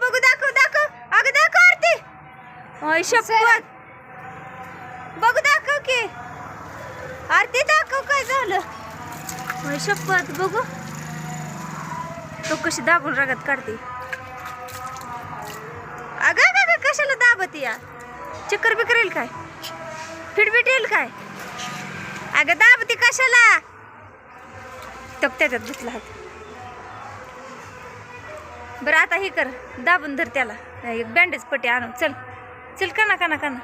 बघू दाखव दाखव. अगं दाखव आरती. ओय शपथ. बघू दाखव की. आरती दाखव काय झालं. ओय शपथ बघू. तो कशी दाबून रगत काढते. अगं अगं कशाला दाबत या? चक्कर बिकर येईल काय? फिटबिट येईल काय? अगं दाबती कशाला? तो त्याच्यात घुसला हात. बरं आता हे कर दाबून धर त्याला. एक बँडेज पट्टी आणू चल चल काना काना काना.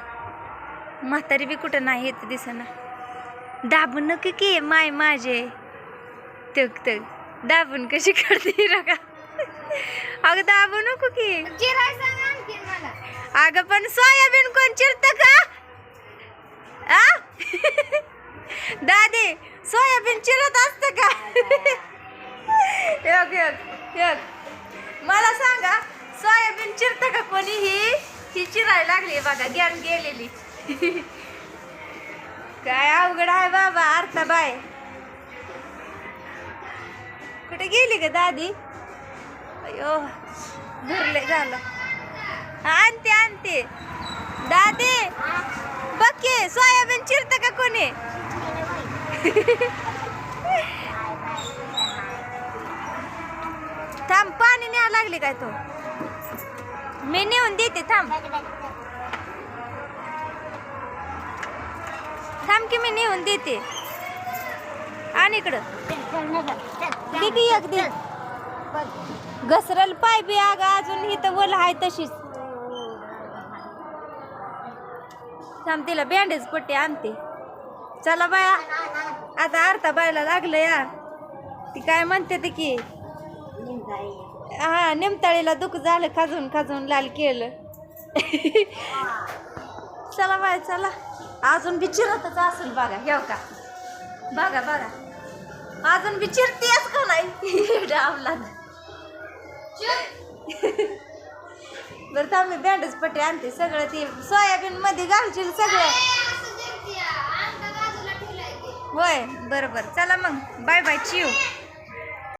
म्हातारी बी कुठं नाही येत दिसना. दाबून नको की माय माझे. तग तग. दाबून कशी करते रका अगं दाबू नको की. अगं पण सोयाबीन कोण चिरत का? आ? दादी सोयाबीन चिरत असत का? यक योग योग चिरत का कोणी ही ही चिरायला लागली बघा गॅन गेलेली. काय अवघड आहे बाबा अर्था बाय. कुठे गेली का दादी? अयो धरले झालं. आणते आणते. दादी बघे सोयाबीन चिरत का कोणी? थांब पाणी न्याय लागले काय तो? मी नेऊन देते थांब. थांब की मी नेऊन देते. आणि इकडं. दे एक दे घसरल पाय बी आग अजून ही तर वल आहे तशीच. थांब तिला बँडेज पट्टी आणते. चला बाया आता अर्धा बायला लागलं या. ती काय म्हणते ते की हा निमताळीला दुःख झालं खाजून खाजून लाल केलं. चला बाय चला. अजून बी चिरतच असेल बघा येऊ का? बघा बघा. अजून बी चिरतेच का नाही? डावला बरं थांब मी बँडेज पट्टी आणते सगळं ते. सोयाबीन मध्ये घालशील सगळं. होय बरं बरं. चला मग. Bye bye चिव